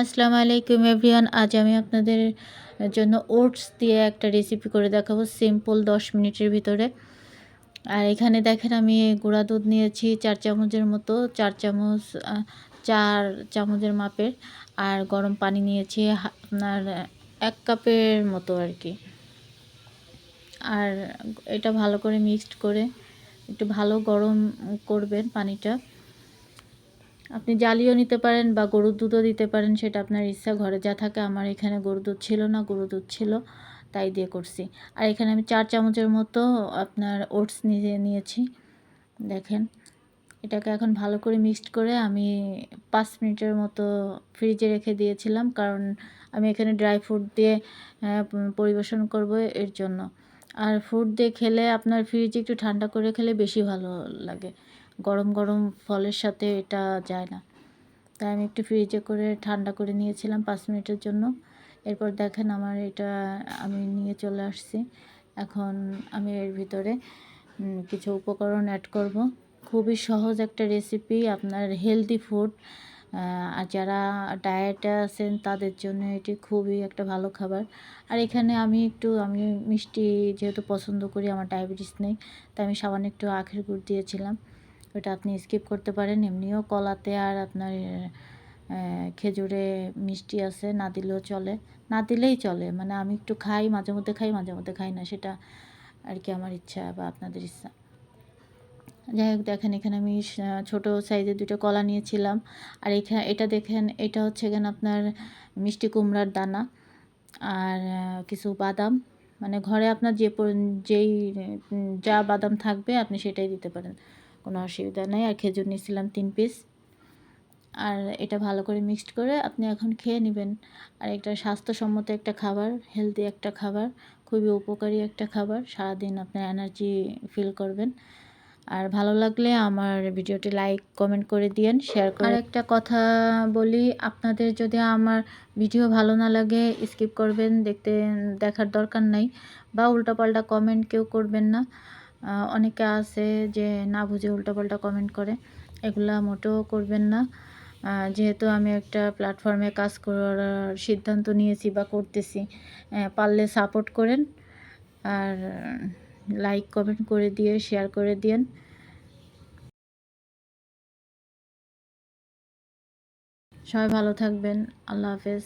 আসসালামু আলাইকুম এভরিওয়ান, আজ আমি আপনাদের জন্য ওটস দিয়ে একটা রেসিপি করে দেখাবো সিম্পল দশ মিনিটের ভিতরে। আর এখানে দেখেন আমি গুঁড়া দুধ নিয়েছি চার চামচের মতো, চার চামচ চার চামচের মাপের। আর গরম পানি নিয়েছি আপনার এক কাপের মতো আর কি। আর এটা ভালো করে মিক্সড করে একটু ভালো গরম করবেন পানিটা। আপনি জালিও নিতে পারেন বা গরুর দুধও দিতে পারেন, সেটা আপনার ইচ্ছা, ঘরে যা থাকে আমার এখানে গরুর দুধ ছিল না, গরুর দুধ ছিল, তাই দিয়ে করছি। আর এখানে আমি চার চামচের মতো আপনার ওটস নিয়ে নিয়েছি, দেখেন। এটাকে এখন ভালো করে মিক্সড করে আমি পাঁচ মিনিটের মতো ফ্রিজে রেখে দিয়েছিলাম, কারণ আমি এখানে ড্রাই ফ্রুট দিয়ে পরিবেশন করব এর জন্য। আর ফ্রুট দিয়ে খেলে আপনার ফ্রিজে একটু ঠান্ডা করে খেলে বেশি ভালো লাগে। গরম গরম ফলের সাথে এটা যায় না। তাই আমি একটু ফ্রিজে করে ঠান্ডা করে নিয়েছিলাম পাঁচ মিনিটের জন্য। এরপর দেখেন আমার এটা আমি নিয়ে চলে আসছি। এখন আমি এর ভিতরে কিছু উপকরণ অ্যাড করব। খুবই সহজ একটা রেসিপি আপনার হেলদি ফুড আর যারা ডায়েটে আছেন, তাদের জন্য এটি খুবই একটা ভালো খাবার। আর এখানে আমি একটু, আমি মিষ্টি যেহেতু পছন্দ করি, আমার ডায়াবেটিস নেই, তাই আমি সামান্য একটু আখের গুড় দিয়েছিলাম। ওটা আপনি স্কিপ করতে পারেন। এমনিও কলাতে আর আপনার খেজুরে মিষ্টি আছে, না দিলেও চলে। না দিলেই চলে মানে আমি একটু খাই, মাঝে মধ্যে খাই, মাঝে মধ্যে খাই না, সেটা আর কি আমার ইচ্ছা বা আপনাদের ইচ্ছা। যাই হোক, দেখেন এখানে আমি ছোট সাইজের দুটো কলা নিয়েছিলাম। আর এখানে এটা দেখেন, এটা হচ্ছে এখানে আপনার মিষ্টি কুমড়ার দানা আর কিছু বাদাম। মানে ঘরে আপনার যে যেই যা বাদাম থাকবে, আপনি সেটাই দিতে পারেন। কোনো অসুবিধা নেই। আর খেজুর নিয়েছিলাম তিন পিস আর এটা ভালো করে মিক্সড করে আপনি এখন খেয়ে নেবেন। আর এটা স্বাস্থ্যসম্মত একটা খাবার হেলদি একটা খাবার, খুবই উপকারী একটা খাবার। সারাদিন আপনার এনার্জি ফিল করবেন। আর ভালো লাগলে আমার ভিডিওটি লাইক কমেন্ট করে দিয়েন শেয়ার করে আর একটা কথা বলি, আপনাদের যদি আমার ভিডিও ভালো না লাগে স্কিপ করবেন, দেখতে, দেখার দরকার নাই, বা উল্টাপাল্টা কমেন্ট কেউ করবেন না। অনেকে আছে যে না বুঝে উল্টাপাল্টা কমেন্ট করে। এগুলা মোটেও করবেন না। যেহেতু আমি একটা প্ল্যাটফর্মে কাজ করার সিদ্ধান্ত নিয়েছি বা করতেছি পারলে সাপোর্ট করেন। আর লাইক কমেন্ট করে দিয়ে শেয়ার করে দিয়েন। সবাই ভালো থাকবেন। আল্লাহ হাফেজ।